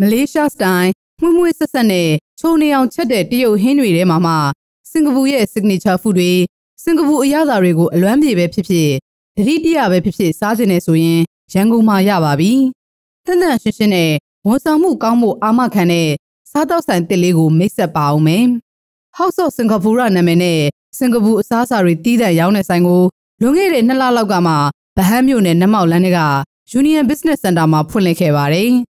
မလေးရှားစတိုင်မှုမွေးဆက်ဆက်နဲ့ချိုးနေအောင်ချက်တဲ့တရုတ်ဟင်းတွေထဲမှာမှစင်ကာပူရဲ့ signature food တွေစင်ကာပူအရသာတွေကိုအလွမ်းပြေပဲဖြစ်ဖြစ်တတိတရပဲဖြစ်ဖြစ်စားခြင်းနဲ့ဆိုရင်ရန်ကုန်မှာရပါပြီ။တန်တန်ရှင်းရှင်းနဲ့ဝန်ဆောင်မှုကောင်းမှုအာမခံတဲ့စားတောက်ဆိုင်တစ်လေးကိုမိတ်ဆက်ပါအောင်မယ်။ House of Singapore နာမည်နဲ့စင်ကာပူအစားအစာတွေတီးတဲ့ရောင်းတဲ့ဆိုင်ကိုလွန်ခဲ့တဲ့နှစ်လလောက်ကမှဗဟန်းမြို့နယ်နမောက်လန်းတွေက Union Business Center မှာဖွင့်လှစ်ခဲ့ပါတယ်။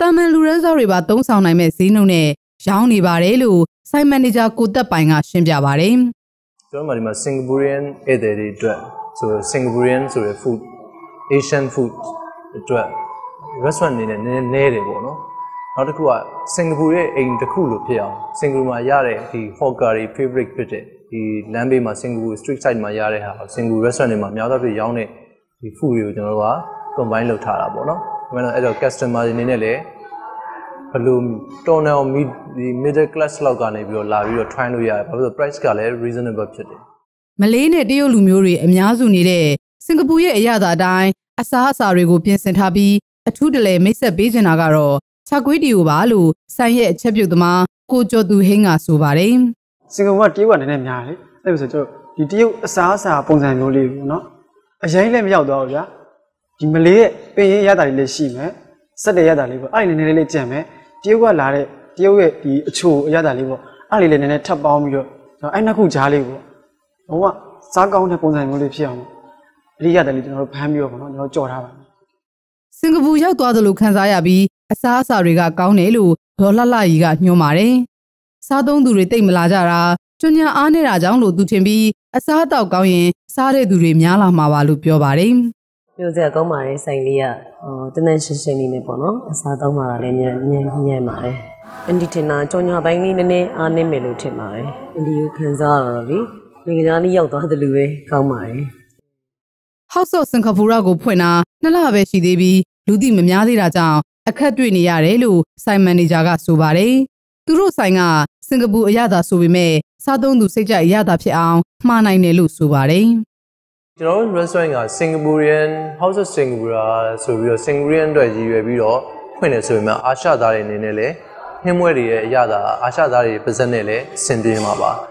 တာမန်လူရန်စားတွေပါသုံးဆောင်နိုင်မဲ့ဈေးနှုန်းနဲ့ရောင်းနေပါတယ်လို့ဆိုင်မန်နေဂျာကိုသက်ပိုင်ကရှင်းပြပါတယ်။ကျွန်တော်ဒီမှာ Singaporean ဧည့်သည်တွေအတွက်ဆို Singaporean ဆိုတဲ့ food Asian food အတွက် restaurant အနေနဲ့နည်းနည်းတယ်ပေါ့နော်။နောက်တစ်ခုကစင်ကာပူရဲ့အိမ်တစ်ခုလိုဖြစ်အောင်စင်ကာပူမှာရတဲ့ဒီ hawker တွေ favorite ဖြစ်တဲ့ဒီလမ်းဘေးမှာစင်ကာပူ street side မှာရတဲ့ဟာစင်ကာပူ restaurant တွေမှာအများသောဖြင့်ရောင်းတဲ့ဒီ food တွေကိုကျွန်တော်တို့က combine လုပ်ထားတာပေါ့နော်။ဒါမှမဟုတ်အဲ့တော့ customer တွေအနေနဲ့လည်း ဘယ်လိုတော်နယ်မီဒီ middle class လောက်ကနေပြီးတော့လာပြီးတော့ try လို့ရတယ်ဘာလို့လဲ price ကလည်း reasonable ဖြစ်တယ်မလေးနဲ့တရုတ်လူမျိုးတွေအများစုနေတဲ့စင်ကာပူရဲ့အရသာအတိုင်းအစားအစာတွေကိုပြင်ဆင်ထားပြီးအထူးတလဲမိတ်ဆက်ပေးချင်တာကတော့ချကွေးတီကိုပါလို့ဆိုင်ရဲ့အချက်ပြုတ်သမားကိုကျော်သူဟင်းကဆိုပါတယ်စင်ကာပူကတရုတ်ကနည်းနည်းများတယ်အဲ့လိုဆိုကျွန်တော်ဒီတရုတ်အစားအစာပုံစံမျိုးလေးပေါ့နော်အရင်လည်းမရောက်တော့ဘူးဗျာဒီမလေးရဲ့ပင်ရင်ရတာလေးလည်းရှိမယ်စက်တဲ့ရတာလေးပေါ့အဲ့ဒီနည်းနည်းလေးကြံမယ် တရုတ်ကလာတဲ့တရုတ်ရဲ့ဒီအချိုအရတာလေးပေါ့အဲ့လေးလည်းနည်းနည်းထပ်ပေါင်းပြီးတော့အဲ့နှစ်ခုကြားလေးပေါ့ဘုံကစားကောင်းတဲ့ပုံစံမျိုးလေးဖြစ်အောင်အလေးရတယ်လေးကျွန်တော်တို့ဖမ်းပြီးတော့ပေါ့နော်ကျွန်တော်ကြော်ထားပါစင်ကာပူရောက်သွားသလိုခံစားရပြီးအစားအစာတွေကကောင်းတယ်လို့ဒေါ်လှလှကြီးကညွှန်ပါတယ်စားသုံးသူတွေတိတ်မလာကြတာကျွညာအားနေတာကြောင့်လို့သူထင်ပြီးအစားအသောက်ကောင်းရင်စားတဲ့သူတွေများလာမှာပါလို့ပြောပါတယ် ပြောစရာကောင်းပါတယ်ဆိုင်လေးကဟောတန်းတန်းရှင်းရှင်းလေးနဲ့ပေါ့နော်အစားသုံးပါတာလည်းညံ့ညံ့ညံ့ပါတယ်အန်ဒီတင်နာကြောညာပိုင်းလေးနည်းနည်းအားနည်းမယ်လို့ထင်ပါတယ်အန်ဒီကိုခံစားရတော့လေငကကြားလေးရောက်သွားတယ်လို့ပဲကောင်းပါတယ် House of Singapore ကိုဖွင့်တာနှစ်လပဲရှိသေးပြီးလူသိမများသေးတာကြောင့်အခက်တွေ့နေရတယ်လို့ဆိုင်မန်နေဂျာကဆိုပါတယ်သူတို့ဆိုင်ကစင်ကာပူအရသာဆိုပေမဲ့စားသုံးသူစိတ်ကြိုက်အရသာဖြစ်အောင်မှားနိုင်တယ်လို့ဆိုပါတယ် ကျွန်တော်တို့ restaurant က Singaporean House of Singapore ဆိုပြီးတော့ Singaporean အတွက်ရည်ရွယ်ပြီးတော့ဖွင့်နေဆိုပေမဲ့အာရှသားတွေအနေနဲ့လည်းဟင်းမွဲတွေရဲ့အရသာအာရှသားတွေပါဇက်နဲ့လည်းဆင်ပြေမှာပါ